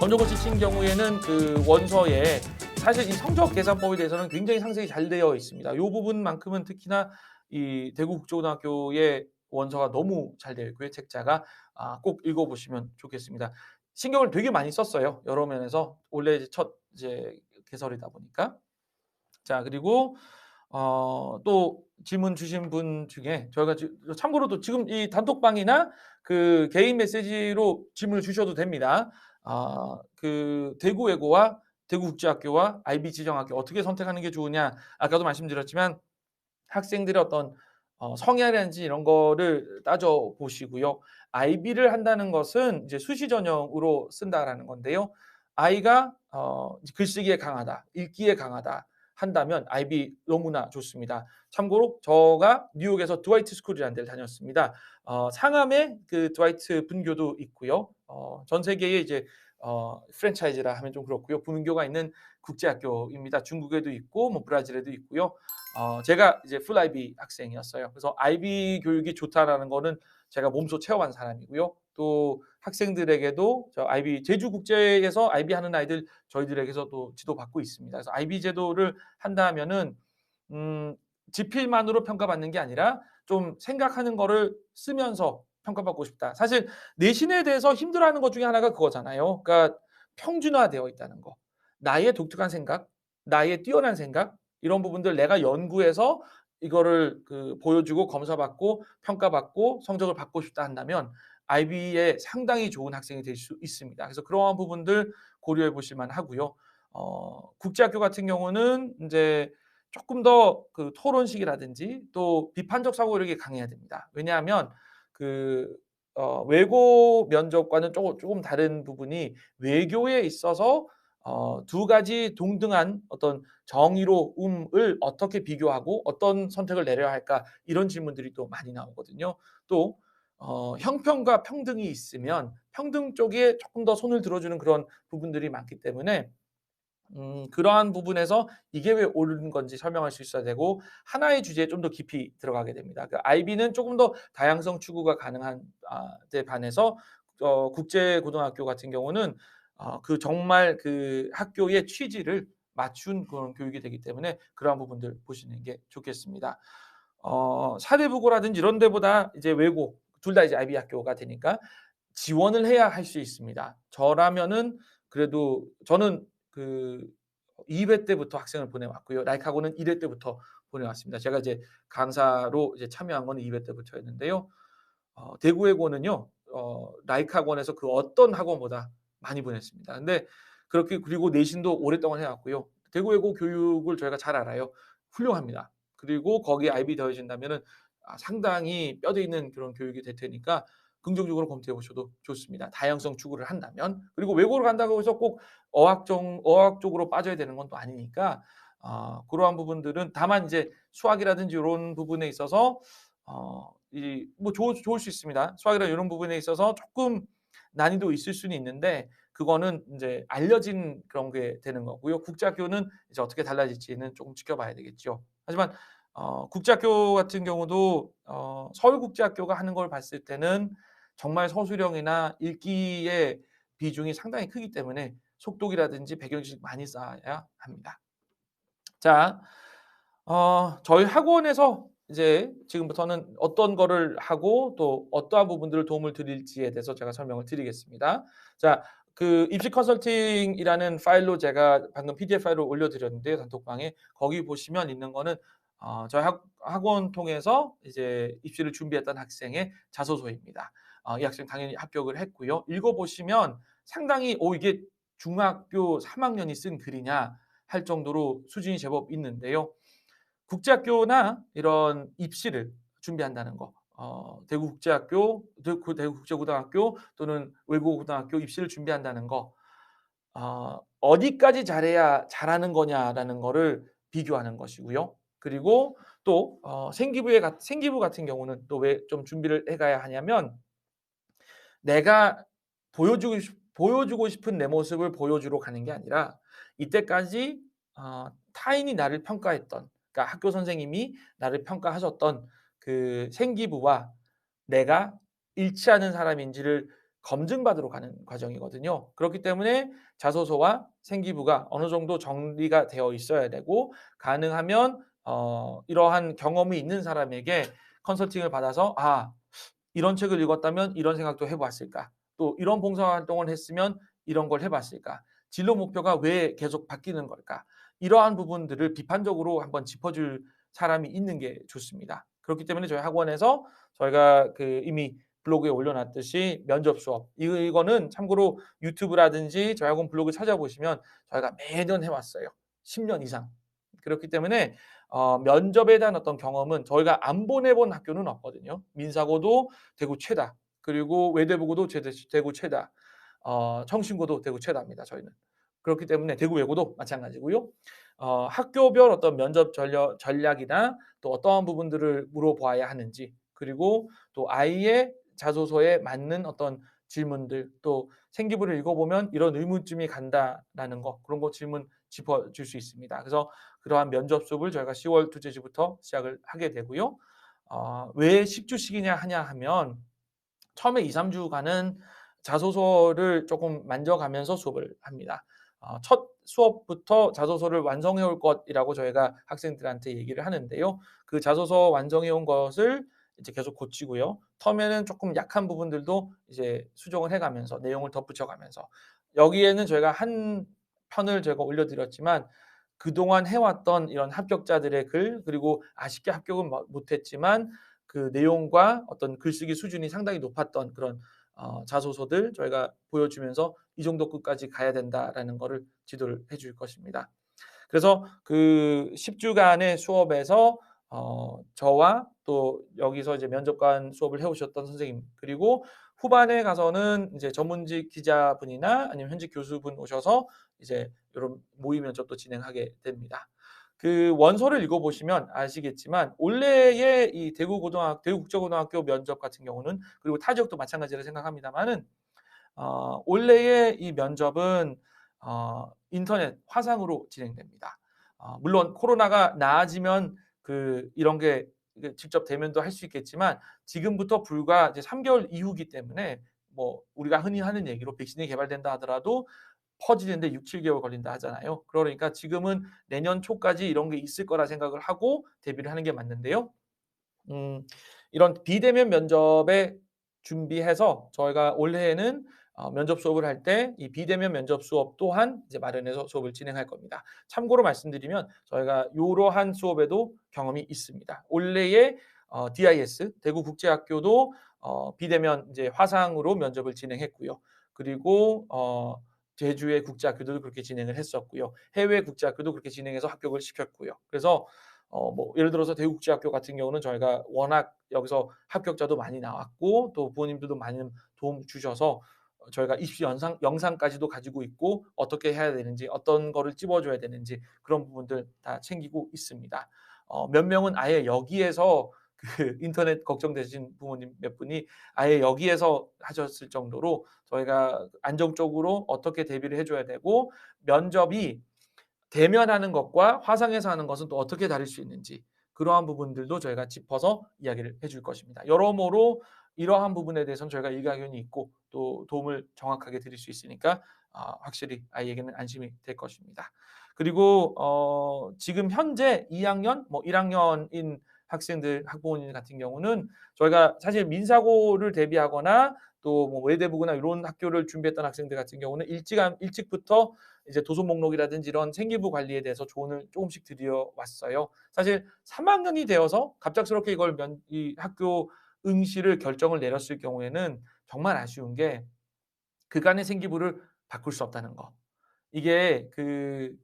검정고 씨친 경우에는 그 원서에 사실 이 성적 계산법에 대해서는 굉장히 상세히 잘 되어 있습니다. 이 부분만큼은 특히나 이 대구 국제고등학교의 원서가 너무 잘 되어 있고요. 책자가 아, 꼭 읽어보시면 좋겠습니다. 신경을 되게 많이 썼어요. 여러 면에서 원래 이제 첫 이제 개설이다 보니까 자 그리고 어, 또 질문 주신 분 중에 저희가 지- 참고로도 지금 이 단톡방이나 그 개인 메시지로 질문을 주셔도 됩니다. 아, 그 대구 외고와 대구국제학교와 IB 지정학교 어떻게 선택하는 게 좋으냐 아까도 말씀드렸지만 학생들의 어떤 어, 성향이라든지 이런 거를 따져 보시고요. IB를 한다는 것은 이제 수시 전형으로 쓴다라는 건데요. 아이가 어, 글쓰기에 강하다, 읽기에 강하다 한다면 IB 너무나 좋습니다. 참고로 저가 뉴욕에서 드와이트 스쿨이라는 데를 다녔습니다. 어, 상암에 그 드와이트 분교도 있고요. 어, 전 세계에 이제 어, 프랜차이즈라 하면 좀 그렇고요. 분교가 있는 국제학교입니다. 중국에도 있고 뭐 브라질에도 있고요. 어, 제가 이제 풀 IB 학생이었어요. 그래서 IB 교육이 좋다라는 거는 제가 몸소 체험한 사람이고요. 또 학생들에게도 저 IB 제주 국제에서 IB 하는 아이들 저희들에게서도 지도 받고 있습니다. 그래서 IB 제도를 한다면은 음, 지필만으로 평가받는 게 아니라 좀 생각하는 거를 쓰면서 평가받고 싶다. 사실 내신에 대해서 힘들어하는 것 중에 하나가 그거잖아요. 그러니까 평준화되어 있다는 거. 나의 독특한 생각, 나의 뛰어난 생각 이런 부분들 내가 연구해서 이거를 그 보여주고 검사받고 평가받고 성적을 받고 싶다 한다면 IB에 상당히 좋은 학생이 될 수 있습니다. 그래서 그러한 부분들 고려해 보실 만 하고요. 어, 국제학교 같은 경우는 이제 조금 더 그 토론식이라든지 또 비판적 사고력이 강해야 됩니다. 왜냐하면 그 어, 외고 면접과는 조금, 조금 다른 부분이 외교에 있어서 어, 두 가지 동등한 어떤 정의로움을 어떻게 비교하고 어떤 선택을 내려야 할까 이런 질문들이 또 많이 나오거든요. 또 어, 형평과 평등이 있으면 평등 쪽에 조금 더 손을 들어주는 그런 부분들이 많기 때문에 음, 그러한 부분에서 이게 왜 옳은 건지 설명할 수 있어야 되고 하나의 주제에 좀 더 깊이 들어가게 됩니다. 그 IB는 조금 더 다양성 추구가 가능한 아, 데 반해서 어, 국제 고등학교 같은 경우는 어, 그 정말 그 학교의 취지를 맞춘 그런 교육이 되기 때문에 그러한 부분들 보시는 게 좋겠습니다. 어, 사대부고라든지 이런 데보다 이제 외고 둘 다 이제 IB 학교가 되니까 지원을 해야 할 수 있습니다. 저라면은 그래도 저는 그 2회 때부터 학생을 보내왔고요. 라이카고는 1회 때부터 보내왔습니다. 제가 이제 강사로 이제 참여한 건 2회 때부터였는데요. 어, 대구외고는요, 어, 라이카곤에서 그 어떤 학원보다 많이 보냈습니다. 근데 그렇게 그리고 내신도 오랫동안 해왔고요. 대구외고 교육을 저희가 잘 알아요. 훌륭합니다. 그리고 거기에 IB 더해진다면은 아, 상당히 뼈대 있는 그런 교육이 될 테니까 긍정적으로 검토해 보셔도 좋습니다. 다양성 추구를 한다면 그리고 외고를 간다고 해서 꼭 어학적 어학 쪽으로 빠져야 되는 건 또 아니니까 어, 그러한 부분들은 다만 이제 수학이라든지 이런 부분에 있어서 어, 이뭐 좋을 수 있습니다. 수학이나 이런 부분에 있어서 조금 난이도 있을 수는 있는데 그거는 이제 알려진 그런 게 되는 거고요. 국제학교는 이제 어떻게 달라질지는 조금 지켜봐야 되겠죠. 하지만 어, 국제학교 같은 경우도 어, 서울국제학교가 하는 걸 봤을 때는 정말 서술형이나 읽기의 비중이 상당히 크기 때문에 속독이라든지 배경지식 많이 쌓아야 합니다. 자, 어, 저희 학원에서 이제 지금부터는 어떤 거를 하고 또 어떠한 부분들을 도움을 드릴지에 대해서 제가 설명을 드리겠습니다. 자, 그 입시 컨설팅이라는 파일로 제가 방금 PDF 파일을 올려드렸는데 단톡방에 거기 보시면 있는 거는 어, 저희 학, 학원 통해서 이제 입시를 준비했던 학생의 자소서입니다. 어, 이 학생 당연히 합격을 했고요. 읽어보시면 상당히 오 이게 중학교 3학년이 쓴 글이냐 할 정도로 수준이 제법 있는데요. 국제학교나 이런 입시를 준비한다는 거, 어, 대구국제학교, 대구국제고등학교 또는 외국고등학교 입시를 준비한다는 거, 어, 어디까지 잘해야 잘하는 거냐라는 거를 비교하는 것이고요. 그리고 또 어, 생기부에 생기부 같은 경우는 또 왜 좀 준비를 해가야 하냐면 내가 보여주고 싶, 보여주고 싶은 내 모습을 보여주러 가는 게 아니라 이때까지 어, 타인이 나를 평가했던 그러니까 학교 선생님이 나를 평가하셨던 그 생기부와 내가 일치하는 사람인지를 검증받으러 가는 과정이거든요. 그렇기 때문에 자소서와 생기부가 어느 정도 정리가 되어 있어야 되고 가능하면 어 이러한 경험이 있는 사람에게 컨설팅을 받아서 '아 이런 책을 읽었다면 이런 생각도 해 봤을까? 또 이런 봉사활동을 했으면 이런 걸 해 봤을까? 진로 목표가 왜 계속 바뀌는 걸까?' 이러한 부분들을 비판적으로 한번 짚어줄 사람이 있는 게 좋습니다. 그렇기 때문에 저희 학원에서 저희가 그 이미 블로그에 올려놨듯이 면접 수업 이거는 참고로 유튜브라든지 저희 학원 블로그 찾아보시면 저희가 매년 해왔어요. 10년 이상. 그렇기 때문에 어, 면접에 대한 어떤 경험은 저희가 안 보내본 학교는 없거든요. 민사고도 대구 최다. 그리고 외대부고도 대구 최다. 어, 청신고도 대구 최다입니다. 저희는. 그렇기 때문에 대구 외고도 마찬가지고요. 어, 학교별 어떤 면접 전략, 전략이나 또 어떠한 부분들을 물어봐야 하는지 그리고 또 아이의 자소서에 맞는 어떤 질문들 또 생기부를 읽어보면 이런 의문점이 간다라는 거 그런 거 질문 짚어줄 수 있습니다. 그래서 그러한 면접 수업을 저희가 10월 둘째 주부터 시작을 하게 되고요. 어, 왜 10주씩이냐 하냐 하면 처음에 2, 3주간은 자소서를 조금 만져가면서 수업을 합니다. 어, 첫 수업부터 자소서를 완성해 올 것이라고 저희가 학생들한테 얘기를 하는데요. 그 자소서 완성해 온 것을 이제 계속 고치고요. 텀에는 조금 약한 부분들도 이제 수정을 해가면서 내용을 덧붙여가면서 여기에는 저희가 한 편을 제가 올려드렸지만 그동안 해왔던 이런 합격자들의 글 그리고 아쉽게 합격은 못했지만 그 내용과 어떤 글쓰기 수준이 상당히 높았던 그런 어, 자소서들 저희가 보여주면서 이 정도 끝까지 가야 된다라는 것을 지도를 해줄 것입니다. 그래서 그 10주간의 수업에서 어, 저와 또 여기서 이제 면접관 수업을 해오셨던 선생님 그리고 후반에 가서는 이제 전문직 기자분이나 아니면 현직 교수분 오셔서 이제 이런 모의 면접도 진행하게 됩니다. 그 원서를 읽어보시면 아시겠지만 올해의 이 대구 고등학 대구 국제고등학교 면접 같은 경우는 그리고 타 지역도 마찬가지라 생각합니다만은 어, 올해의 이 면접은 어, 인터넷 화상으로 진행됩니다. 어, 물론 코로나가 나아지면 그 이런 게 직접 대면도 할 수 있겠지만 지금부터 불과 이제 3개월 이후기 때문에 뭐 우리가 흔히 하는 얘기로 백신이 개발된다 하더라도 퍼지는데 6, 7개월 걸린다 하잖아요. 그러니까 지금은 내년 초까지 이런 게 있을 거라 생각을 하고 대비를 하는 게 맞는데요. 음, 이런 비대면 면접에 준비해서 저희가 올해에는 어, 면접 수업을 할 때 이 비대면 면접 수업 또한 이제 마련해서 수업을 진행할 겁니다. 참고로 말씀드리면 저희가 이러한 수업에도 경험이 있습니다. 올해의 어, DIS 대구국제학교도 어, 비대면 이제 화상으로 면접을 진행했고요. 그리고 어, 제주의 국제학교도 그렇게 진행을 했었고요. 해외 국제학교도 그렇게 진행해서 합격을 시켰고요. 그래서 어, 뭐 예를 들어서 대국제학교 같은 경우는 저희가 워낙 여기서 합격자도 많이 나왔고 또 부모님들도 많은 도움 주셔서 저희가 입시 영상, 영상까지도 가지고 있고 어떻게 해야 되는지 어떤 거를 찝어줘야 되는지 그런 부분들 다 챙기고 있습니다. 어, 몇 명은 아예 여기에서 그 인터넷 걱정되신 부모님 몇 분이 아예 여기에서 하셨을 정도로 저희가 안정적으로 어떻게 대비를 해줘야 되고 면접이 대면하는 것과 화상에서 하는 것은 또 어떻게 다를 수 있는지 그러한 부분들도 저희가 짚어서 이야기를 해줄 것입니다. 여러모로 이러한 부분에 대해서는 저희가 일가견이 있고 또 도움을 정확하게 드릴 수 있으니까 어, 확실히 아이에게는 안심이 될 것입니다. 그리고 어, 지금 현재 2학년, 뭐 1학년인 학생들 학부모님 같은 경우는 저희가 사실 민사고를 대비하거나 또뭐 외대부거나 이런 학교를 준비했던 학생들 같은 경우는 일찍 일찍부터 이제 도서 목록이라든지 이런 생기부 관리에 대해서 조언을 조금씩 드려 왔어요. 사실 3학년이 되어서 갑작스럽게 이걸 면, 이 학교 응시를 결정을 내렸을 경우에는 정말 아쉬운 게 그간의 생기부를 바꿀 수 없다는 거. 이게 그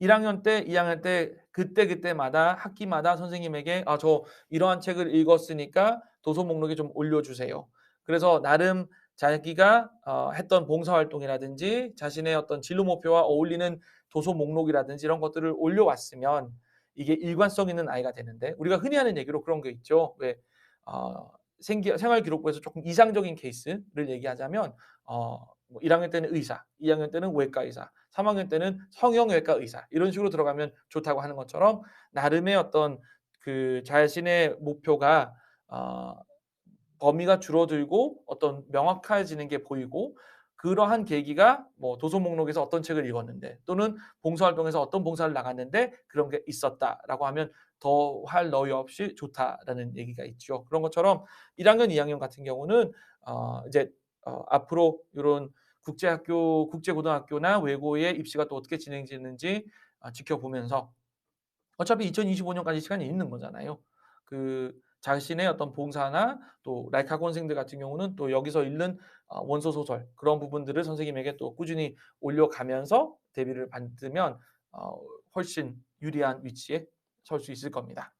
1학년 때, 2학년 때 그때 그때마다 학기마다 선생님에게 아 저 이러한 책을 읽었으니까 도서 목록에 좀 올려주세요. 그래서 나름 자기가 어, 했던 봉사활동이라든지 자신의 어떤 진로 목표와 어울리는 도서 목록이라든지 이런 것들을 올려왔으면 이게 일관성 있는 아이가 되는데 우리가 흔히 하는 얘기로 그런 게 있죠. 왜 어, 생기, 생활기록부에서 조금 이상적인 케이스를 얘기하자면 어, 뭐 1학년 때는 의사, 2학년 때는 외과 의사, 3학년 때는 성형외과 의사 이런 식으로 들어가면 좋다고 하는 것처럼 나름의 어떤 그 자신의 목표가 어, 범위가 줄어들고 어떤 명확해지는 게 보이고 그러한 계기가 뭐 도서 목록에서 어떤 책을 읽었는데 또는 봉사활동에서 어떤 봉사를 나갔는데 그런 게 있었다라고 하면 더 할 너위 없이 좋다라는 얘기가 있죠. 그런 것처럼 1학년, 2학년 같은 경우는 어 이제 어 앞으로 요런 국제학교, 국제고등학교나 외고의 입시가 또 어떻게 진행되는지 아 지켜보면서 어차피 2025 년까지 시간이 있는 거잖아요. 그 자신의 어떤 봉사나 또 라이크 학원생들 같은 경우는 또 여기서 읽는 어 원서 소설 그런 부분들을 선생님에게 또 꾸준히 올려가면서 대비를 받으면 어 훨씬 유리한 위치에 설 수 있을 겁니다.